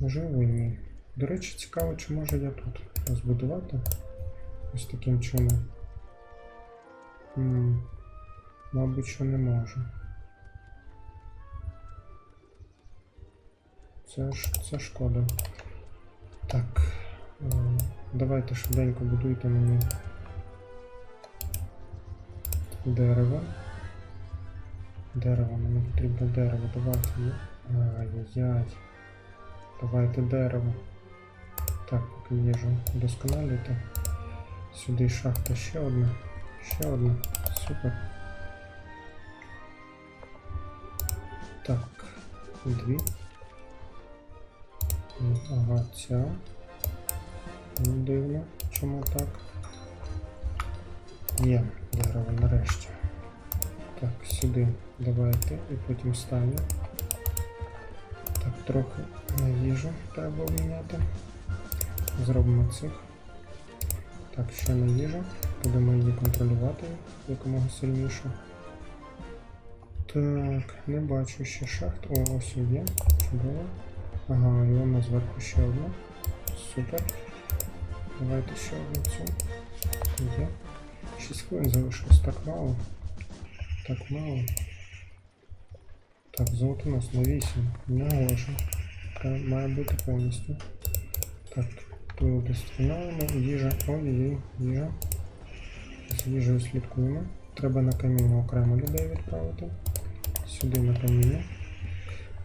Можливо ні. До речі, цікаво, чи можу я тут розбудувати ось таким чином. М, Мабуть, що не можу. Це ж це шкода. Так. е, Давайте швиденько будуйте мені дерево. Дерево, мені потрібно дерево. Давайте. Ай-яй-яй. Давайте дерево. Так, поки їжу удосконалюйте. Сюди шахта ще одна. Ще одна. Супер. Так, дві. Ага, ця. Ну, Дивно, чому так? Є дерево нарешті. Так, сюди давайте і потім стану. Трохи їжу треба обміняти. Зробимо цих. Так, ще на їжу. Будемо її контролювати якомога сильніше. Так, не бачу ще шахт. О, ось є. Чудово. Ага, і вона зверху ще одна. Супер. Давайте ще одну цю. Є. 6 хвилин залишилось так мало. Так мало. Так, золото у нас на 8. Не гоже. Має бути повністю. Так, тут удосконалено. Їжа. Ой-ой, їжа. З їжею слідкуємо. Треба на каміння окремо людей відправити. Сюди на каміння.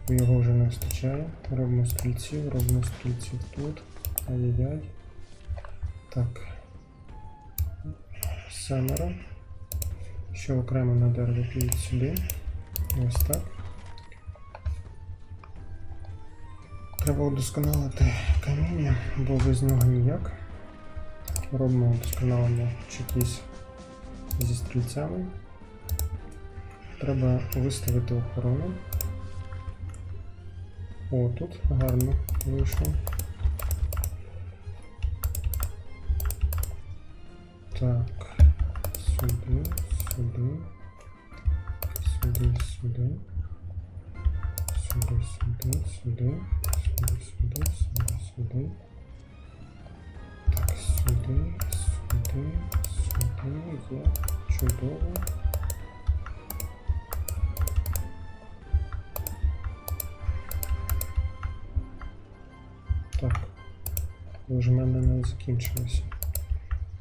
Бо його вже не вистачає. Робимо стрільців, робимо стрільців тут. Ай-яй-яй. Так. Семеро. Ще окремо на дерево підуть сюди. Ось так. Треба удосконалити каміння, бо без нього ніяк. Робимо удосконалення чекісь зі стрільцями. Треба виставити охорону. О, тут гарно вийшло. Так, сюди, сюди, сюди, сюди, сюди, сюди, сюди, сюди, сюди, сюди, сюди. Так, сюди, сюди, сюди, є. Чудово. Так. Вже в мене не закінчилося.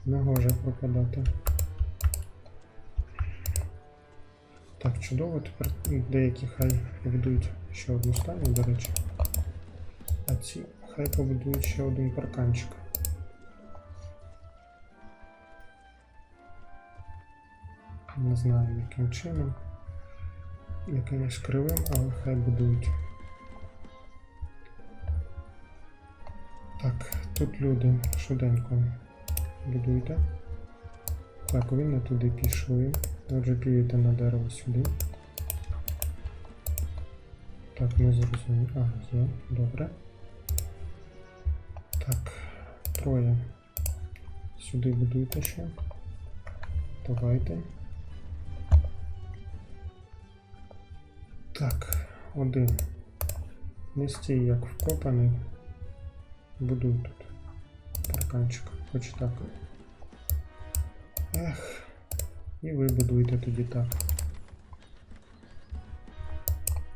Не може пропадати. Так, чудово, тепер деякі хай побудують ще одну стану, до речі. А хай побудують ще один парканчик. Не знаю яким чином. Якимось кривим, але хай будують. Так, тут люди швиденько будуйте. Так, ви не туди пішли. Отже, підете на дерево сюди. Так, не зрозумів. А, є, добре. Так, троє. Сюди будуйте ще. Давайте. Так, один. Не стій як вкопаний. Будуй тут парканчик, хоч так. Ех, і ви будуйте тоді так.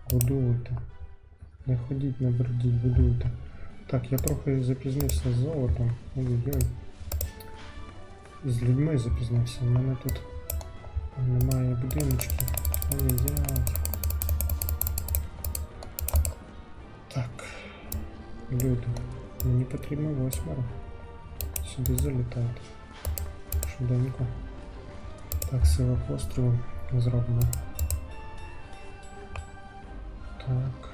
Будуйте. Не ходіть, не бердіть, будуйте. Так, я трохи запізнився з золотом. Ой-ой. З людьми запізнився. У мене тут немає будиночків. Ой-яй. Так. Люди. Мені потрібно восьмеро. Сюди залітайте. Швиденько. Так, сила пострілу зроблено. Так.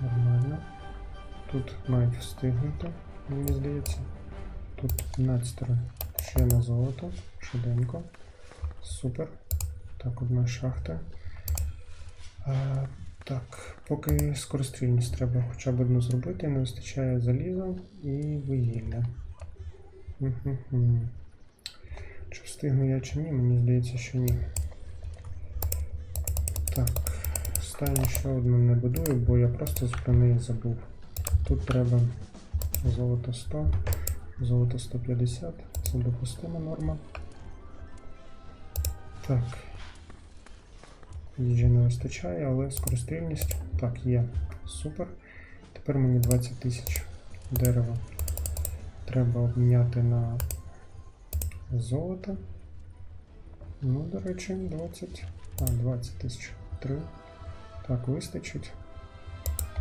Нормально. Тут мають встигнути, мені здається. Тут 15 ще на золото. Швиденько. Супер. Так, одна шахта. А, так, поки скорострільність треба хоча б одну зробити, не вистачає заліза і вугілля. Чи встигну я чи ні? Мені здається, що ні. Так, стайню ще одну не будую, бо я просто про забув. Тут треба золото 100, золото 150. Це допустима норма. Так. Їжі не вистачає, але скорострільність. Так, є. Супер. Тепер мені 20 тисяч дерева треба обміняти на золото. Ну, до речі, 20. А, 20 тисяч. 3. Так, вистачить.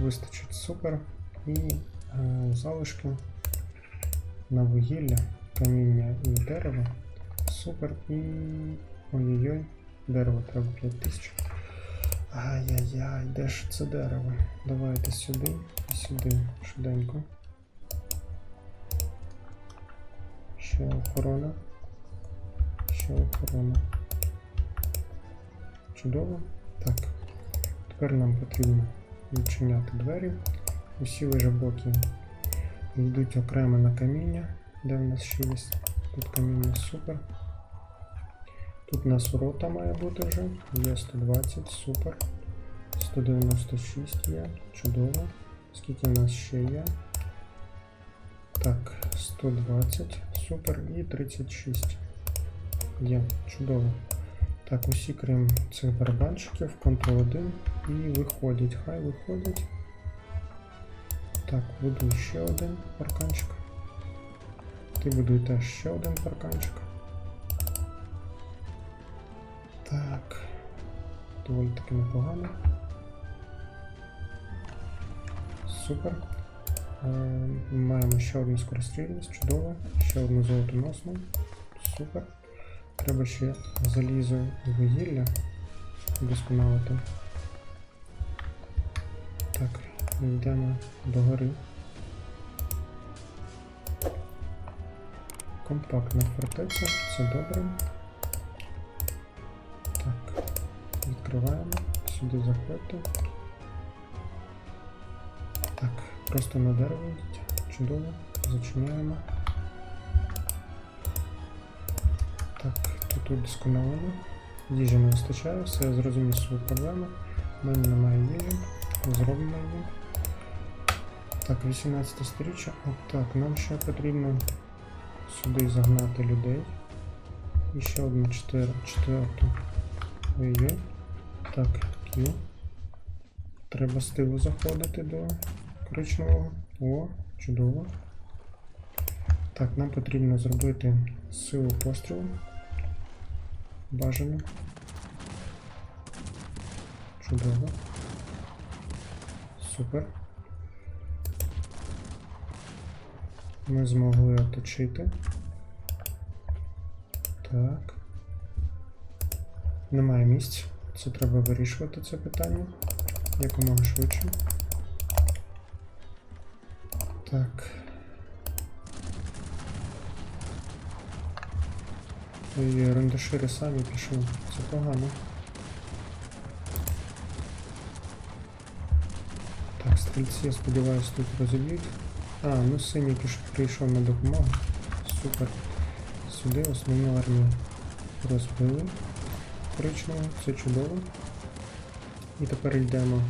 Вистачить супер. І е, залишки на вугілля, каміння і дерево. Супер. І. Ой-ой-ой, дерево треба 5 тисяч. Ай-яй-яй, де ж це дерево? Давайте сюди і сюди. Швиденько. Ще охорона. Ще охорона. Чудово. Так. Тепер нам потрібно відчиняти двері. Усі лежаблоки йдуть окремо на каміння, де в нас ще є. Тут каміння супер. Тут у нас ворота має бути вже. Є 120, супер. 196 є, чудово. Скільки в нас ще є? Так, 120, супер, і 36. Є, чудово. Так, усі крім цих барабанчиків, Ctrl 1 і виходять. Хай виходять. Так, буду ще один парканчик. Ти будуй теж ще один парканчик. Так. Доволі таки непогано. Супер. Е, Маємо ще одну скорострільність, чудово. Ще одну золотоносну. Супер. Треба ще залізо вугілля вдосконалити. Йдемо до гори. Компактна фортеця, це добре. Так, відкриваємо, сюди заходьте. Так, просто на дерево. Чудово. Зачиняємо. Так, тут досконалено. Їжі не вистачає, все я зрозумів свою проблему. У мене немає їжі. Зробимо її. Так, 18 сторіччя. От так, нам ще потрібно сюди загнати людей. І ще одну четверту. Ой-ой. Так, Q. Треба з тилу заходити до коричневого. О, чудово. Так, нам потрібно зробити силу пострілу. Бажано. Чудово. Супер. Ми змогли оточити. Так. Немає місць. Це треба вирішувати це питання якомога швидше. Так. Ой, рендешири самі пішли. Це погано. Так, стрільці, я сподіваюся, тут розіб'ють. А, ну синій прийшов на допомогу. Супер. Сюди основну армію розбили. Коричневу, це чудово. І тепер йдемо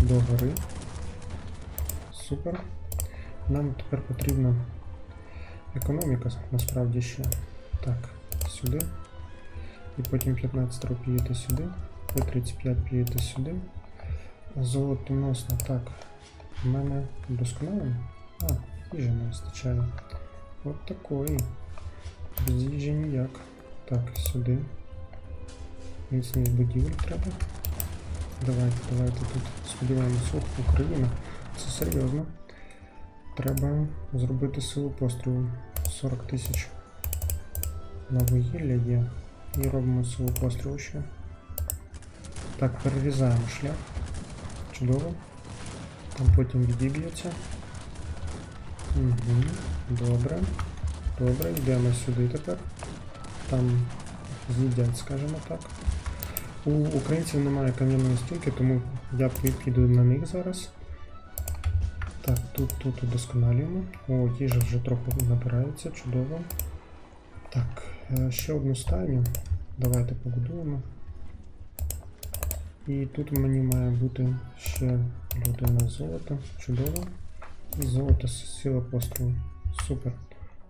до гори. Супер. Нам тепер потрібна економіка насправді ще. Так, сюди. І потім 15 років п'єте сюди. По 35 п'єте сюди. Золотоносна. Так. У мене досконало. А, їжі не вистачає. От такої. Без їжі ніяк. Так, сюди. Міцність будівель треба. Давайте, давайте тут сподіваємося, Ух, Україна. Це серйозно. Треба зробити силу пострілу. 40 тисяч на вугілля є. І робимо силу пострілу ще. Так, перерізаємо шлях. Чудово. Там потім відіб'ється. Угу. Добре. Добре, йдемо сюди тепер. Там з'їдять, скажімо так. У українців немає кам'яної стінки, тому я пі- піду на них зараз. Так, тут, тут удосконалюємо. О, їжа вже трохи набирається, чудово. Так, е, ще одну стайню. Давайте побудуємо. І тут мені має бути ще людина золота. Чудово. Золото с- сила пострілу. Супер.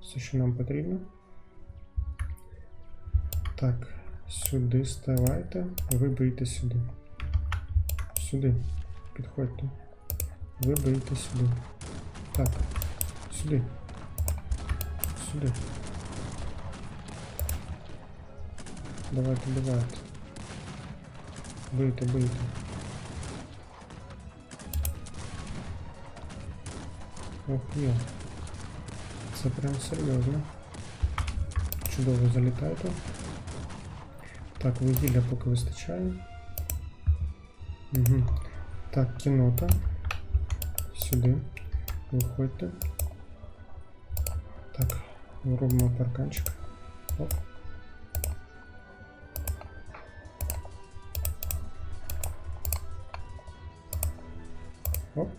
Все, що нам потрібно. Так, сюди ставайте. Ви бийте сюди. Сюди. Підходьте. Ви бийте сюди. Так. Сюди. Сюди. Давайте, давайте. Бийте, бийте. Ох, є. Це прям серйозно. Чудово залітайте. Так, вугілля поки вистачає. Угу. Так, кінота. Сюди. Виходьте. Так, робимо парканчик. Оп. Оп.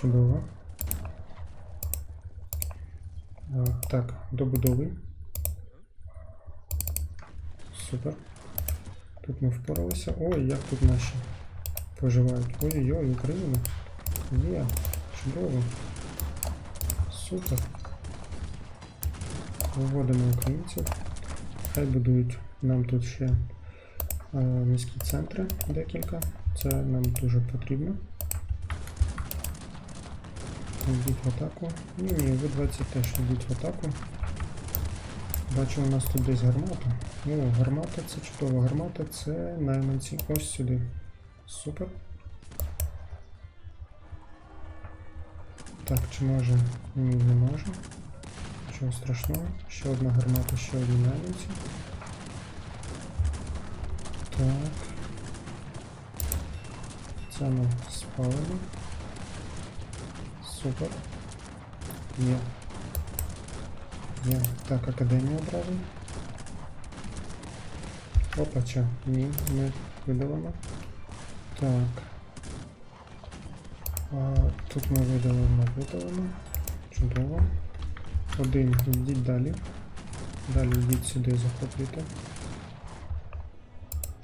Чудово. Так, добудови. Супер. Тут ми впоралися. Ой, як тут наші поживають. Ой-ой-ой, Україна. Є, чудово. Супер. Виводимо українців. Хай будують нам тут ще е, міські центри декілька. Це нам дуже потрібно. Йдіть в атаку. Ні, ні, ви 20 теж йдіть в атаку. Бачу, у нас тут десь гармата. О, гармата це чудова гармата, це найманці. Ось сюди. Супер. Так, чи може? Ні, не може. Нічого страшного. Ще одна гармата, ще одні найманці. Так. Це ми спалимо. Супер. Є. Є. Так, академія одразу. Опа, чо? Ні, ми видалимо. Так. А, тут ми видалимо, видалимо. Чудово. Один, йдіть далі. Далі йдіть сюди, захоплюйте.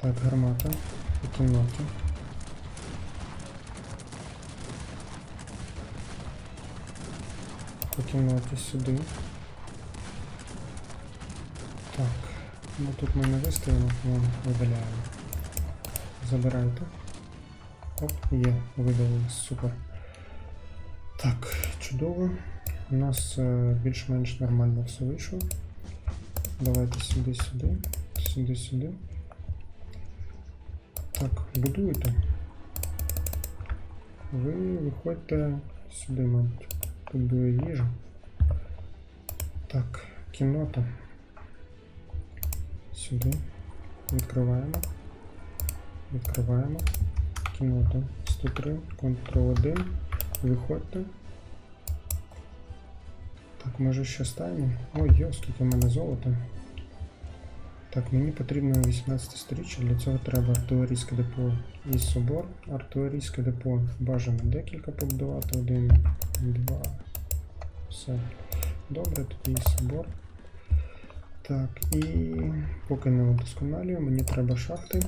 Так, гармата. І кімната. По сюди. Так. Ну тут ми не виставимо, тому видаляємо. Забирайте. Оп, є, видалили, супер. Так, чудово. У нас е, більш-менш нормально все вийшло. Давайте сюди, сюди, сюди, сюди. Так, будуйте. Ви виходьте сюди, мабуть. Буде їжа. Так, кімната. Сюди. Відкриваємо. Відкриваємо. Кімната 103, Ctrl 1. Виходьте. Так, може ще ставимо? Ой, йо, скільки в мене золота. Так, мені потрібно 18 сторіччя, для цього треба артилерійське депо і собор. Артилерійське депо бажано декілька побудувати. Один, два. Все. Добре, тоді і собор. Так, і поки не удосконалюю, мені треба шахти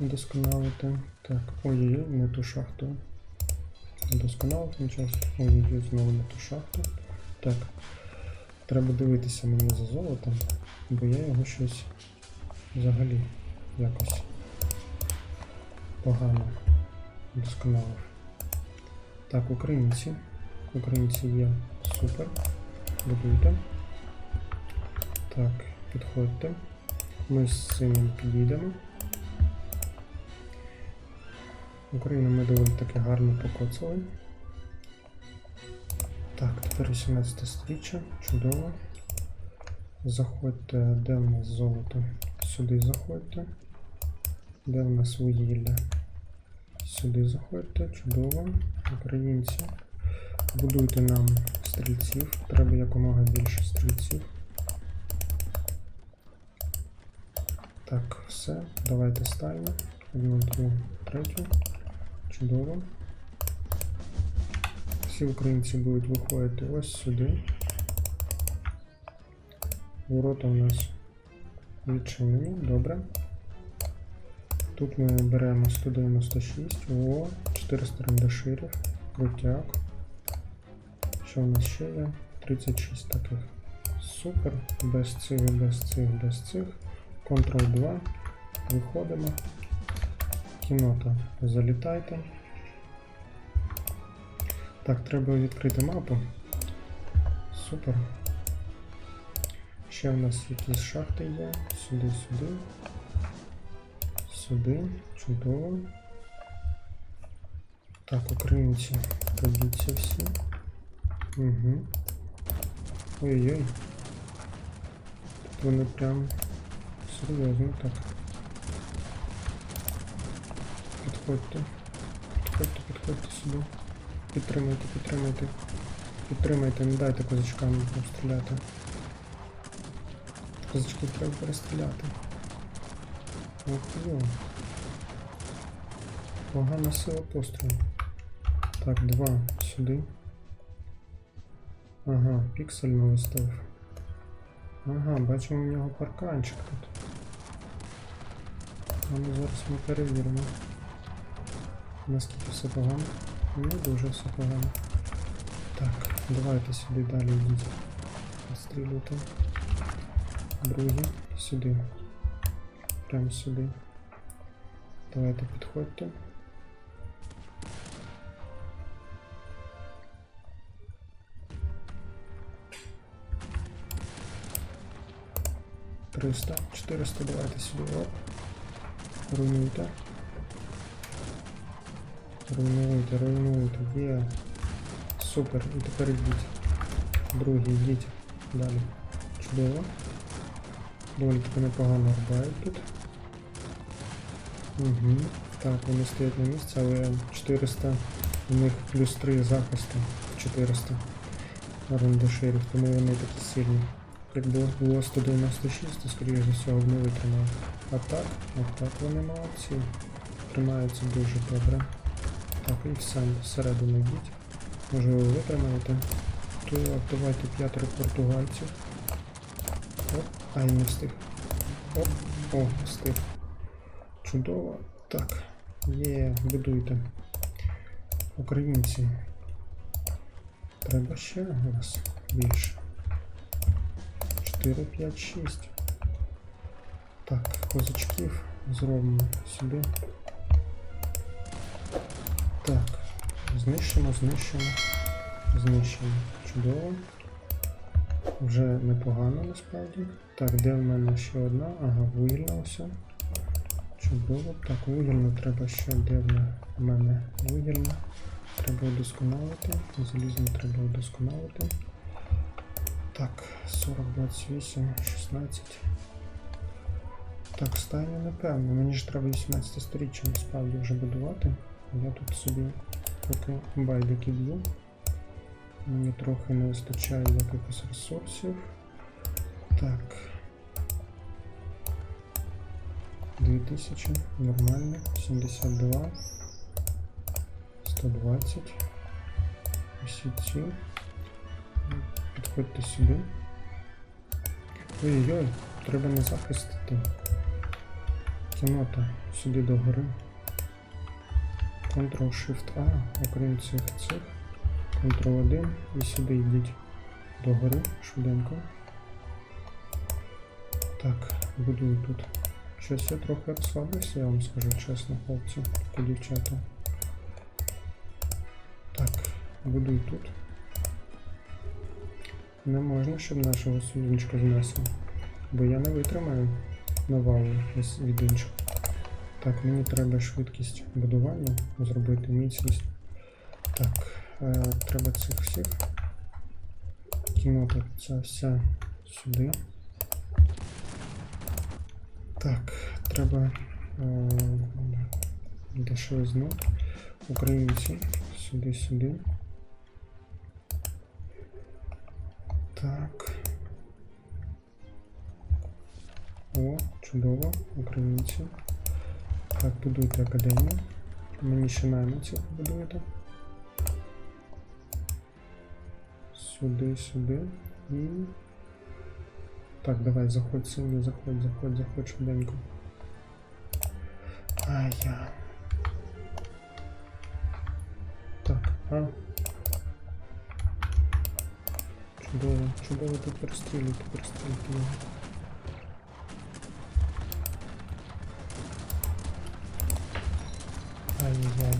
удосконалити. Так, ой-ой-ой, не ту шахту. Удосконалив на час. Ой-ой-ой, знову не ту шахту. Так. Треба дивитися мені за золотом, бо я його щось взагалі якось погано удосконалив. Так, українці. Українці є супер. Будуйте. Так, підходьте. Ми з цим підійдемо. Україну ми доволі таки гарно покоцали. Так, тепер 18 стріччя, чудово. Заходьте, де в нас золото? Сюди заходьте. Де в нас вугілля? Сюди заходьте, чудово. Українці. Будуйте нам стрільців. Треба якомога більше стрільців. Так, все. Давайте ставимо. Одну, другу, третю. Чудово. Всі українці будуть виходити ось сюди. Ворота у нас Відчинені, добре. Тут ми беремо 196, о, 400 рендеширів, крутяк. Що у нас ще є? 36 таких. Супер. Без цих, без цих, без цих. Ctrl 2. Виходимо. Кінота. Залітайте. Так, треба відкрити мапу. Супер. Ще у нас якісь шахти є. Сюди, сюди. Сюди. Чудово. Так, українці. Пройдіться всі. Угу. Ой-ой. Вони прям серйозно так. Підходьте. Підходьте, підходьте сюди. Підтримайте, підтримайте. Підтримайте, не дайте козачкам постріляти. Козачків треба перестріляти. Ох, йо. Погана сила пострілу. Так, два сюди. Ага, піксель не виставив. Ага, бачимо у нього парканчик тут. А ну зараз ми перевіримо. Наскільки все погано? Не дуже все погано. Так, давайте сюди далі йдіть. Пострілюйте. Другий. Сюди. Прямо сюди. Давайте підходьте. Триста, 400, давайте сюди. Руйнуйте. Руйнуйте, руйнуйте. Є. Супер. І тепер йдіть. Другий, йдіть. Далі. Чудово. Доволі таки непогано рубають тут. Угу. Так, вони стоять на місці, але 400 у них плюс 3 захисту. 400 рандеширів, тому вони такі сильні. Якби було 196, то скоріше за всього б не витримав. А так, а так вони молодці. Тримаються дуже добре. Так, і все, всередину йдіть. Може ви витримаєте. То давайте п'ятеро португальців. Оп, ай, не встиг. Оп, о, встиг. Чудово. Так, є, будуйте. Українці. Треба ще раз більше. 4, 5, 6. Так, козачків зробимо сюди. Так, знищимо, знищимо, знищимо. Чудово. Вже непогано насправді. Так, де в мене ще одна? Ага, вугільна все. Чудово. Так, вугільну треба ще де в мене вугільна. Треба удосконалити. Залізну треба удосконалити. Так, 40, 28, 16. Так, стайня напевно. Мені ж треба 18 сторіччя насправді вже будувати. Я тут собі поки байдики б'ю. Мені трохи не вистачає якихось ресурсів. Так. 2000, нормально. 72. 120. Усі ці. Підходьте сюди. Ой-ой-ой, треба не захистити. Кінота сюди до гори. Ctrl-Shift-A, окрім цих цих. Ctrl-1 і сюди йдіть до гори швиденько. Так, будую тут. Щось я трохи розслабився, я вам скажу чесно, хлопці та дівчата. Так, будуй тут. Не можна, щоб нашого союзничка знесло. Бо я не витримаю навалу від інших. Так, мені треба швидкість будування зробити міцність. Так, е, треба цих всіх. Кінота ця вся сюди. Так, треба е, дешевизну. Українці сюди, Так. О, чудово, українці. Так, будуйте академію. Мені ще найманців будуєте. Сюди, сюди. І Так, давай, заходь синій, заходь, заходь, заходь швиденько. Ай я. Так, а. Чудово, чудово, ти перестрілюйте, перестрілюйте його. Ай-яй-яй.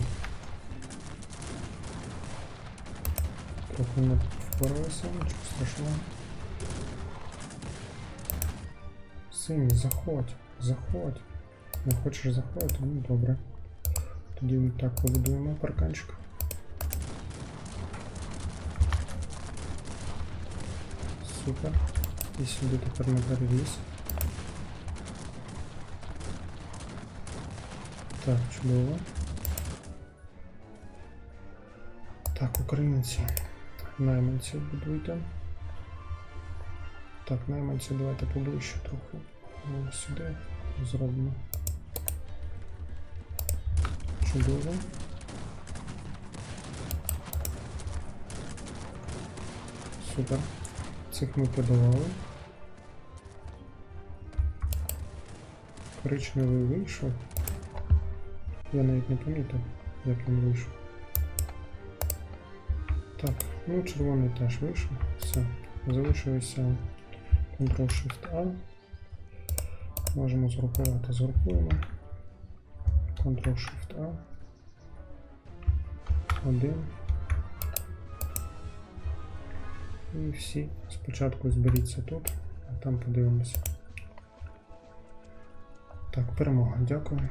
Трохи не впоралися, нічого страшного. Синій, заходь, заходь. Не хочеш заходити? Ну добре. Тоді ми так побудуємо парканчик. Супер. І сюди тепер на перевіз. Так, чудово. Так, українці. Найманці будуйте. Так, найманці давайте поближче трохи. О, Сюди зробимо. Чудово. Супер. Цих ми подавали. Коричневий вийшов. Я навіть не помітив, як він вийшов. Так, ну червоний теж вийшов. Все. Залишилося Ctrl-Shift-A. Можемо згрупувати, згрупуємо. Ctrl-Shift-A. Один. І всі спочатку зберіться тут, а там подивимося. Так, перемога. Дякую.